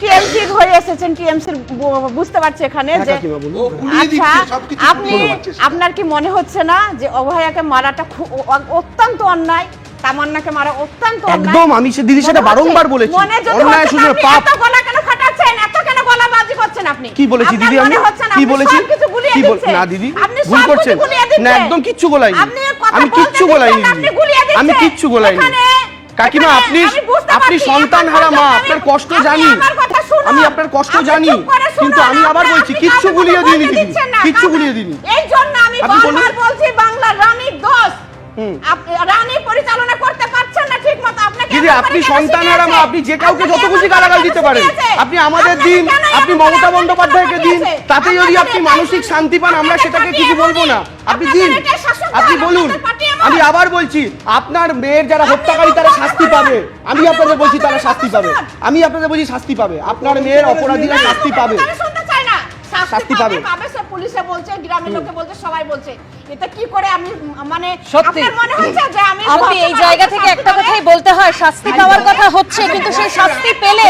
TMC হয়ে এসেছেন? টিএমসির বুঝতে পারছি এখানে যে আচ্ছা আপনি আপনার কি মনে হচ্ছে না যে অভয়াকে মারাটা অত্যন্ত অন্যায় তামান্নাকে মারা অত্যন্ত একদম আমি সে দিদি সেটা বারংবার বলেছি। অন্যায় শুধু পাপ কেন ফাটাচ্ছেন এত কেন গলাবাজি করছেন আপনি? কি বলেছি দিদি আমি? হচ্ছে না, কি বলেছি? কি বল না দিদি ভুল করছেন। না একদম কিচ্ছু গোলাইনি আমি কিচ্ছু গোলাইনি আমি কিচ্ছু কাকিমা আপনি আপনি সন্তান হারা মা আপনার কষ্ট জানি। আমি আপনার কষ্ট জানি। কিন্তু আমি আবার বলছি কিচ্ছু গুলিয়ে দিইনি দিদি কিচ্ছু গুলিয়ে দিইনি। এই জন্য আমি আপনি বারবার বলছি বাংলা রানীর দোষ। আপনি রানী পরিচালনা করতে পারছেন না ঠিক আপনাকে দিদি আপনি সন্তান হারা মা আপনি যে কাউকে যত খুশি গালাগাল দিতে পারেন আপনি আমাদের দিন আপনি মমতা বন্দ্যোপাধ্যায়কে দিন তাতে যদি আপনি মানসিক শান্তি পান আমরা সেটাকে কিছু বলব না। আপনি দিন। আপনি বলুন। আমি আবার বলছি আপনার মেয়ের যারা হত্যাকারী তারা শাস্তি পাবে। আমি আপনাদের বলছি তারা শাস্তি পাবে। আমি আপনাদের বলছি শাস্তি পাবে। আপনার মেয়ের অপরাধীরা শাস্তি পাবে। শাস্তি পাবে। পুলিশে বলছে গ্রামের লোকে বলছে সবাই বলছে। এটা কি করে আমি মানে আপনার মনে হচ্ছে যে আমি আপনি এই জায়গা থেকে একটা কথাই বলতে হয় শাস্তি পাওয়ার কথা হচ্ছে কিন্তু সেই শাস্তি পেলে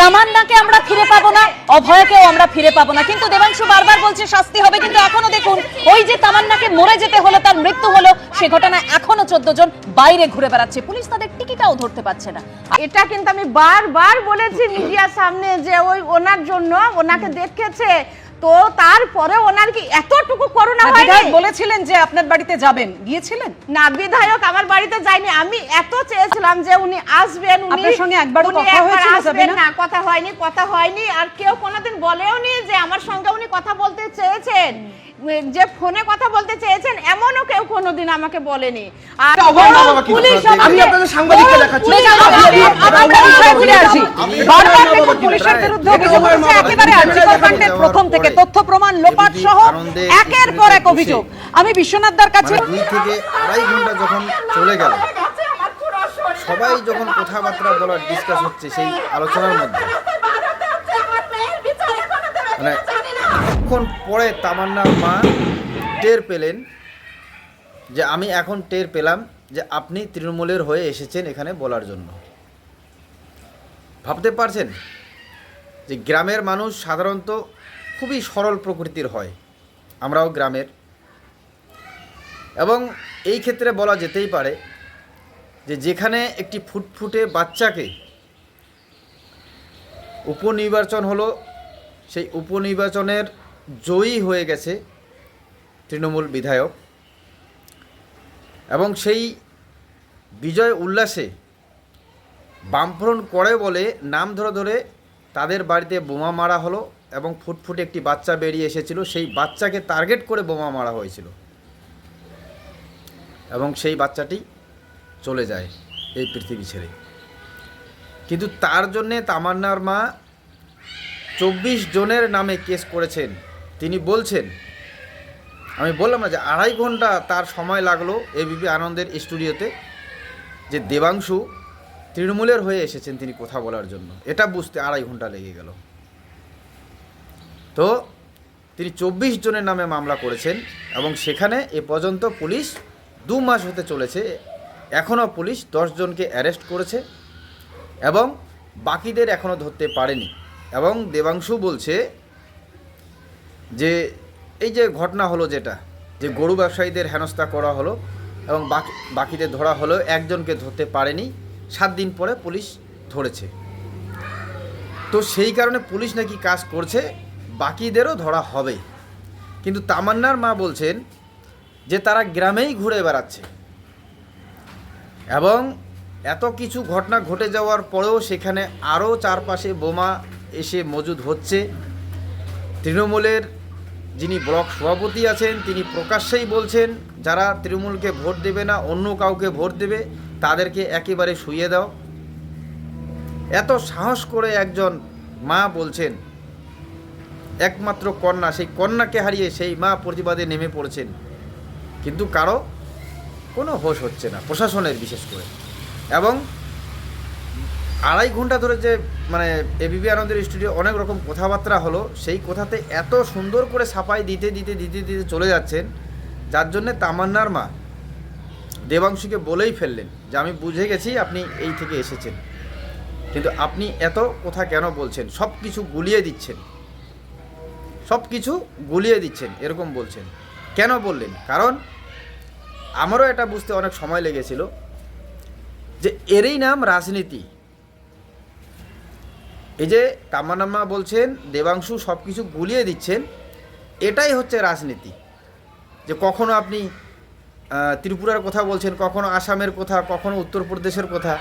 তামান্নাকে আমরা ফিরে পাবো না অভয়কেও আমরা ফিরে পাবো না। কিন্তু দেবাংশু বারবার বলছে শাস্তি হবে কিন্তু এখনও দেখুন ওই যে তামান্নাকে মরে যেতে হলো তার মৃত্যু হলো সে ঘটনা এখনও চোদ্দ জন বাইরে ঘুরে বেড়াচ্ছে। পুলিশ তাদের টিকিটাও ধরতে পারছে না। এটা কিন্তু আমি বারবার বলেছি মিডিয়ার সামনে যে ওই ওনার জন্য ওনাকে দেখেছে তো তারপরে ওনার কি এতটুকু করোনা হয়নি? বিধায়ক বলেছিলেন যে আপনার বাড়িতে যাবেন। গিয়েছিলেন? না বিধায়ক আমার বাড়িতে যায়নি। আমি এত চেয়েছিলাম যে উনি আসবেন উনি আপনার সঙ্গে একবারও কথা একবার হয়েছিল, না? কথা হয়নি কথা হয়নি। আর কেউ কোনোদিন বলেও নি যে আমার সঙ্গে উনি কথা চেয়েছেন যে ফোনে কথা বলতে চেয়েছেন এমনও কেউ কোনোদিন আমাকে বলেনি আর পুলিশ আমি আপনাদের সাংবাদিককে দেখাচ্ছি মেঘা, আপনি- আমি- আপনি- আমরা আপনি- বিষয়ে ফিরে আসি। বারবার দেখুন পুলিশের বিরুদ্ধে অভিযোগ আপনি- একেবারে আর্জিকর কাণ্ডের প্রথম থেকে তথ্য প্রমাণ লোপাট সহ একের পর এক অভিযোগ আমি বিশ্বনাথ দার কাছে মানে দুই থেকে আড়াই ঘণ্টা যখন চলে গেল সবাই যখন কথাবার্তা বলার ডিসকাস হচ্ছে সেই আলোচনার মধ্যে মানে কিছুক্ষণ পরে তামান্নার মা টের পেলেন যে আমি এখন টের পেলাম যে আপনি তৃণমূলের হয়ে এসেছেন এখানে বলার জন্য। ভাবতে পারছেন যে গ্রামের মানুষ সাধারণত খুবই সরল প্রকৃতির হয়, আমরাও গ্রামের। এবং এই ক্ষেত্রে বলা যেতেই পারে যে যেখানে একটি ফুটফুটে বাচ্চাকে উপনির্বাচন হলো, সেই উপনির্বাচনের জয়ী হয়ে গেছে তৃণমূল বিধায়ক। এবং সেই বিজয় উল্লাসে বামফ্রন্ট করে বলে নাম ধরে ধরে তাদের বাড়িতে বোমা মারা হলো এবং ফুটফুটে একটি বাচ্চা বেরিয়ে এসেছিল। সেই বাচ্চাকে টার্গেট করে বোমা মারা হয়েছিল। এবং সেই বাচ্চাটি চলে যায় এই পৃথিবী ছেড়ে। কিন্তু তার জন্যে তামান্নার মা চব্বিশ জনের নামে কেস করেছেন। তিনি বলছেন, আমি বললাম না যে আড়াই ঘণ্টা তার সময় লাগল এবিপি আনন্দের স্টুডিওতে, যে দেবাংশু তৃণমূলের হয়ে এসেছেন তিনি কথা বলার জন্য। এটা বুঝতে আড়াই ঘণ্টা লেগে গেল। তো তিনি চব্বিশ জনের নামে মামলা করেছেন এবং সেখানে এ পর্যন্ত পুলিশ দু মাস হতে চলেছে, এখনও পুলিশ জনকে অ্যারেস্ট করেছে এবং বাকিদের এখনও ধরতে পারেনি। এবং দেবাংশু বলছে যে এই যে ঘটনা হলো যেটা, যে গরু ব্যবসায়ীদের হেনস্থা করা হলো এবং বাকি, বাকিদের ধরা হলো, একজনকে ধরতে পারেনি, সাত দিন পরে পুলিশ ধরেছে। তো সেই কারণে পুলিশ নাকি কাজ করছে, বাকিদেরও ধরা হবে। কিন্তু তামান্নার মা বলছেন যে তারা গ্রামেই ঘুরে বেড়াচ্ছে। এবং এত কিছু ঘটনা ঘটে যাওয়ার পরেও সেখানে আরও চারপাশে বোমা এসে মজুদ হচ্ছে। তৃণমূলের যিনি ব্লক সভাপতি আছেন, তিনি প্রকাশ্যেই বলছেন, যারা তৃণমূলকে ভোট দেবে না, অন্য কাউকে ভোট দেবে, তাদেরকে একেবারে শুইয়ে দাও। এত সাহস করে একজন মা বলছেন, একমাত্র কন্যা, সেই কন্যাকে হারিয়ে সেই মা প্রতিবাদে নেমে পড়ছেন। কিন্তু কারও কোনো হোশ হচ্ছে না, প্রশাসনের বিশেষ করে। এবং আড়াই ঘণ্টা ধরে যে মানে এবিপি আনন্দের স্টুডিও, অনেক রকম কথাবার্তা হলো, সেই কথাতে এত সুন্দর করে সাফাই দিতে দিতে দিতে দিতে চলে যাচ্ছেন, যার জন্যে তামান্নার মা দেবাংশুকে বলেই ফেললেন যে, আমি বুঝে গেছি আপনি এই থেকে এসেছেন। কিন্তু আপনি এত কথা কেন বলছেন? সব কিছু গুলিয়ে দিচ্ছেন। সব কিছু গুলিয়ে দিচ্ছেন, এরকম বলছেন। কেন বললেন? কারণ আমারও এটা বুঝতে অনেক সময় লেগেছিল যে, এরই নাম রাজনীতি। এই যে তামান্নাম্মা বলছেন, দেবাংশু সব কিছু গুলিয়ে দিচ্ছেন, এটাই হচ্ছে রাজনীতি। যে কখনো আপনি ত্রিপুরার কথা বলছেন, কখনো আসামের কথা, কখনো উত্তরপ্রদেশের কথা,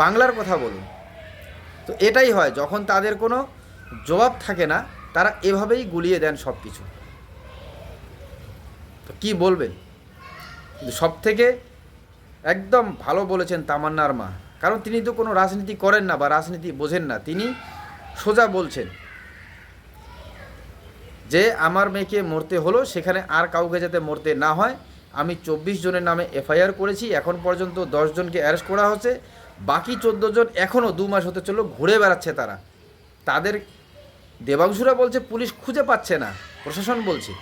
বাংলার কথা বলুন। তো এটাই হয়, যখন তাদের কোনো জবাব থাকে না, তারা এভাবেই গুলিয়ে দেন সব কিছু তো কী বলবেন? সব থেকে একদম ভালো বলেছেন তামান্নার মা। কারণ তিনি তো কোনো রাজনীতি করেন না বা রাজনীতি বোঝেন না। তিনি সোজা বলছেন যে, আমার মেয়েকে মরতে হলো, সেখানে আর কাউকে যাতে মরতে না হয়। আমি চব্বিশ জনের নামে এফআইআর করেছি, এখন পর্যন্ত জনকে অ্যারেস্ট করা হচ্ছে। বাকি চোদ্দ জন এখনও দু মাস হতে চলল, ঘুরে বেড়াচ্ছে তারা। তাদের দেবাংশুরা বলছে, পুলিশ খুঁজে পাচ্ছে না। প্রশাসন বলছে।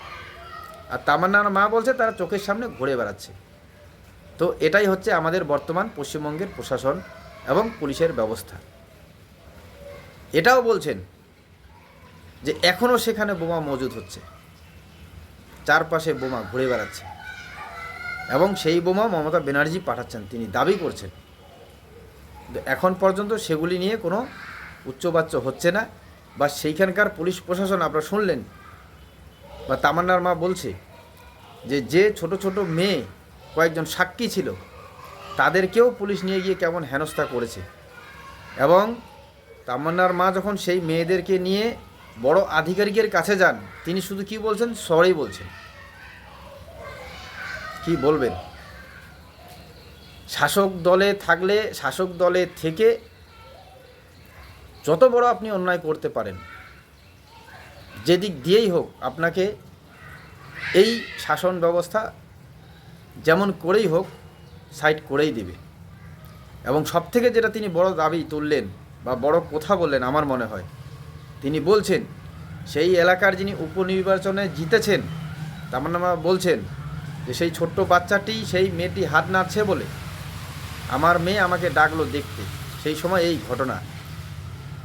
আর তামান্নার মা বলছে, তারা চোখের সামনে ঘুরে বেড়াচ্ছে। তো এটাই হচ্ছে আমাদের বর্তমান পশ্চিমবঙ্গের প্রশাসন এবং পুলিশের ব্যবস্থা। এটাও বলছেন যে এখনও সেখানে বোমা মজুদ হচ্ছে। চারপাশে বোমা ঘুরে বেড়াচ্ছে। এবং সেই বোমা মমতা ব্যানার্জি পাঠাচ্ছেন, তিনি দাবি করছেন এখন পর্যন্ত সেগুলি নিয়ে কোনো উচ্চবাচ্য হচ্ছে না বা সেইখানকার পুলিশ প্রশাসন আপনারা শুনলেন বা তামান্নার মা বলছে যে যে ছোট ছোট মেয়ে কয়েকজন সাক্ষী ছিল। তাদেরকেও পুলিশ নিয়ে গিয়ে কেমন হেনস্থা করেছে। এবং তামান্নার মা যখন সেই মেয়েদেরকে নিয়ে বড় আধিকারিকের কাছে যান, তিনি শুধু কি বলছেন? সরি বলছেন। কি বলবেন? শাসক দলে থাকলে, শাসক দলে থেকে যত বড় আপনি অন্যায় করতে পারেন, যেদিক দিয়েই হোক, আপনাকে এই শাসন ব্যবস্থা যেমন করেই হোক সাইড করেই দিবে। এবং সবথেকে যেটা তিনি বড় দাবি তুললেন বা বড় কথা বললেন আমার মনে হয়, তিনি বলছেন, সেই এলাকার যিনি উপনির্বাচনে জিতেছেন তামান্নামা বলছেন যে, সেই ছোট্ট বাচ্চাটি, সেই মেয়েটি হাত নাড়ছে বলে আমার মেয়ে আমাকে ডাকলো দেখতে। সেই সময় এই ঘটনা।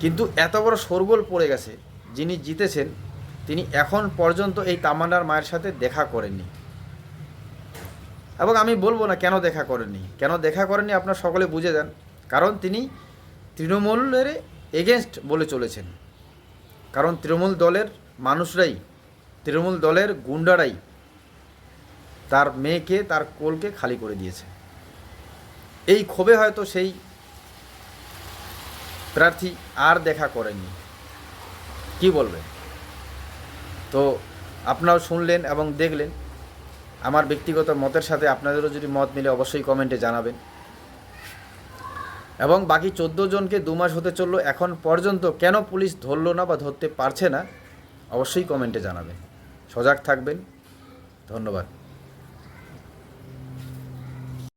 কিন্তু এত বড় শোরগোল পড়ে গেছে, যিনি জিতেছেন, তিনি এখন পর্যন্ত এই তামান্নার মায়ের সাথে দেখা করেননি। এবং আমি বলব না কেন দেখা করেনি কেন দেখা করেনি আপনার সকলে বুঝে যান। কারণ তিনি তৃণমূলের এগেনস্ট বলে চলেছেন। কারণ তৃণমূল দলের মানুষরাই, তৃণমূল দলের গুন্ডারাই তার মেয়েকে, তার কোলকে খালি করে দিয়েছে। এই ক্ষোভে হয়তো সেই প্রার্থী আর দেখা করেননি। কি বলবেন তো আপনারাও শুনলেন এবং দেখলেন। আমার ব্যক্তিগত মতের সাথে আপনাদেরও যদি মত মিলে অবশ্যই কমেন্টে জানাবেন। এবং বাকি চোদ্দ জনকে দু মাস হতে চলল, এখন পর্যন্ত কেন পুলিশ ধরলো না বা ধরতে পারছে না, অবশ্যই কমেন্টে জানাবেন। সজাগ থাকবেন। ধন্যবাদ।